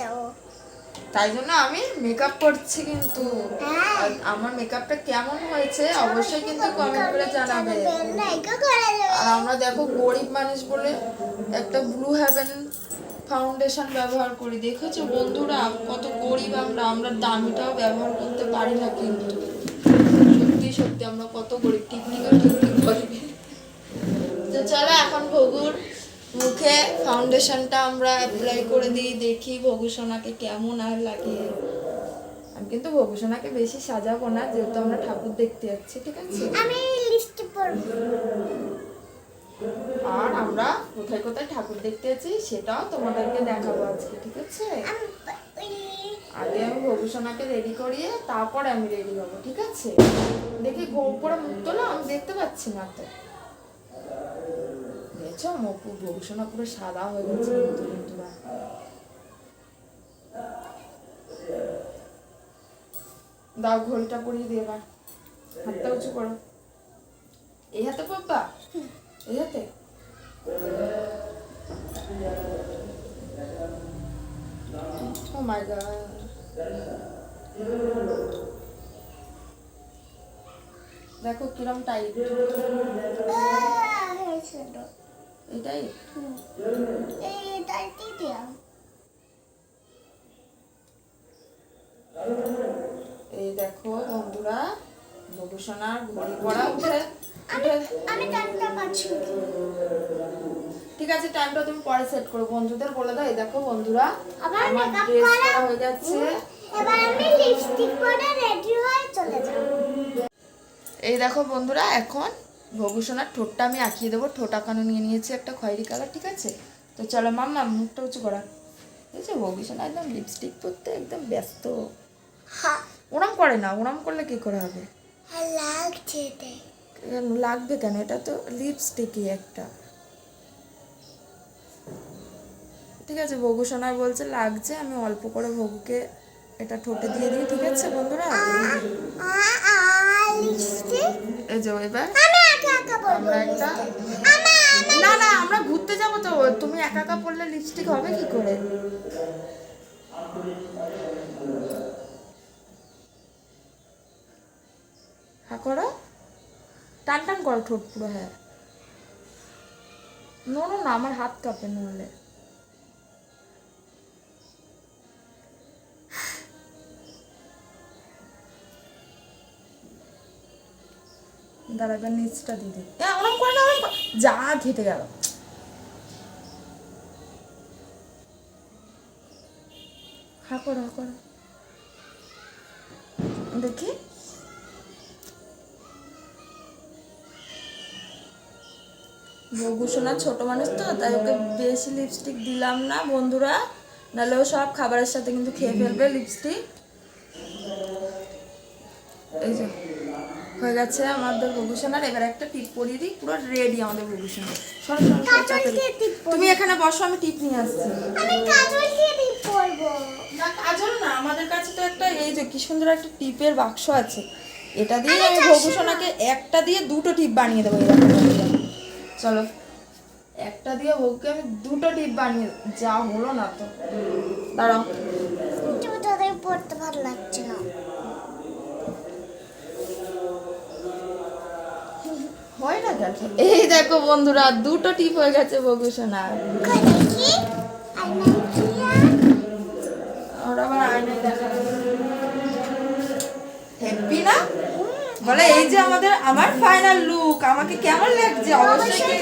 যাব তাই জন্য আমি মেকআপ করছি কিন্তু। হ্যাঁ। আমার মেকআপটা কেমন হয়েছে অবশ্যই কিন্তু কমেন্ট করে জানাবে। আর আমরা দেখো গরিব মানুষ বলে একটা ব্লু হ্যাভেন ফাউন্ডেশন ব্যবহার করি। দেখেছ বন্ধুরা? কত গরিব আমরা আমরা দামিটাও ব্যবহার করতে পারি না কিন্তু। সত্যি সত্যি আমরা কত গরিব। টিকটিকা টিকটিক করি তো চলো এখন ভগুর মুখে ফাউন্ডেশনটা আমরা অ্যাপ্লাই করে দিই দেখি ভগুসোনাকে কেমন আর লাগে। আমি কিন্তু ভগুসোনাকে বেশি সাজাবো না যেহেতু আমরা ঠাকুর দেখতে যাচ্ছি ঠিক আছে? আমি লিস্টে পড়ব। আর আমরা কোথায় কোথায় ঠাকুর দেখতে যাচ্ছি সেটাও তোমাদেরকে দেখাবো আজকে ঠিক আছে? আগে আমি ভবিষ্যনাকে রেডি করিয়ে তারপরে আমি রেডি হব ঠিক আছে? দেখি ঘুম পরে মুখ তোলো আমি দেখতে পাচ্ছি না তো। দেখছ মপু ভবিষ্যনা পুরো সাদা হয়ে গেছে দাও ঘড়িটা পরিয়ে দিয়ে এবার। হাতটা উঁচু করো। এই হাতে পাপ্পা এই হাতে? ও মাই গড দেখো কিরম টাইট এটাই? এই দেখো বন্ধুরা ভবিষ্যনার ঘড়ি পড়া উঠে আমি উঠে পাচ্ছি। ঠিক আছে টাইমটা তুমি পরে সেট করো। বন্ধুদের বলে দাও এই দেখো বন্ধুরা আমার? করা? হয়ে যাচ্ছে এবার আমি লিপস্টিক পরে রেডি হয়ে চলে যাব। এই দেখো বন্ধুরা এখন ভবিষ্যনার ঠোঁটটা আমি আঁকিয়ে দেবো। ঠোঁট আঁকানো নিয়ে নিয়েছি একটা খয়েরি কালার ঠিক আছে? তো চলো মাম্মা মুখটা উঁচু করা। এই যে ভবিষ্যনা একদম লিপস্টিক পরতে একদম ব্যস্ত। ওরম করে না ওরম করলে কী করে হবে? লাগবে কেন? এটা তো লিপস্টিকই একটা। ঠিক আছে ভগু সোনার বলছে লাগছে আমি অল্প করে ভগুকে এটা ঠোঁটে দিয়ে দিই ঠিক আছে বন্ধুরা? এই যে এবার আমরা একটা না না আমরা ঘুরতে যাব তো। তুমি একা একা পড়লে লিপস্টিক হবে কি করে? হ্যাঁ করো। টান টান করো ঠোঁট পুরো হ্যাঁ। নো নো না আমার হাত কাঁপে নাহলে। দাঁড়া এবার নিচটা দিদি ওরম করে না ওরম যা ঘেটে গেল। হা করো হা করো দেখি। বগুসোনা ছোট মানুষ তো তাই ওকে বেশি লিপস্টিক দিলাম না বন্ধুরা। নাহলে ও সব খাবারের সাথে কিন্তু খেয়ে ফেলবে লিপস্টিক এই যে। হয়ে গেছে আমাদের ভবিষ্যনার এবার একটা টিপ পরিয়ে দিই পুরো রেডি আমাদের টিপ তুমি এখানে বসো আমি টিপ নিয়ে আসছি। না কাজল না আমাদের কাছে তো একটা এই যে কি সুন্দর একটা টিপের বাক্স আছে। এটা দিয়ে আমি একটা দিয়ে দুটো টিপ বানিয়ে দেবো চলো একটা দিয়ে ভোগকে আমি দুটো টিপ বানিয়ে যা হলো না তো। দাঁড়াও কিন্তু তোদের পড়তে ভালো লাগছে না এই দেখো বন্ধুরা দুটো টিপ হয়ে গেছে দিয়া ওরা আবার আয়নায় দেখা হ্যাপি না? বলে এই যে আমাদের আমার ফাইনাল লুক আমাকে কেমন লাগছে? অবশ্যই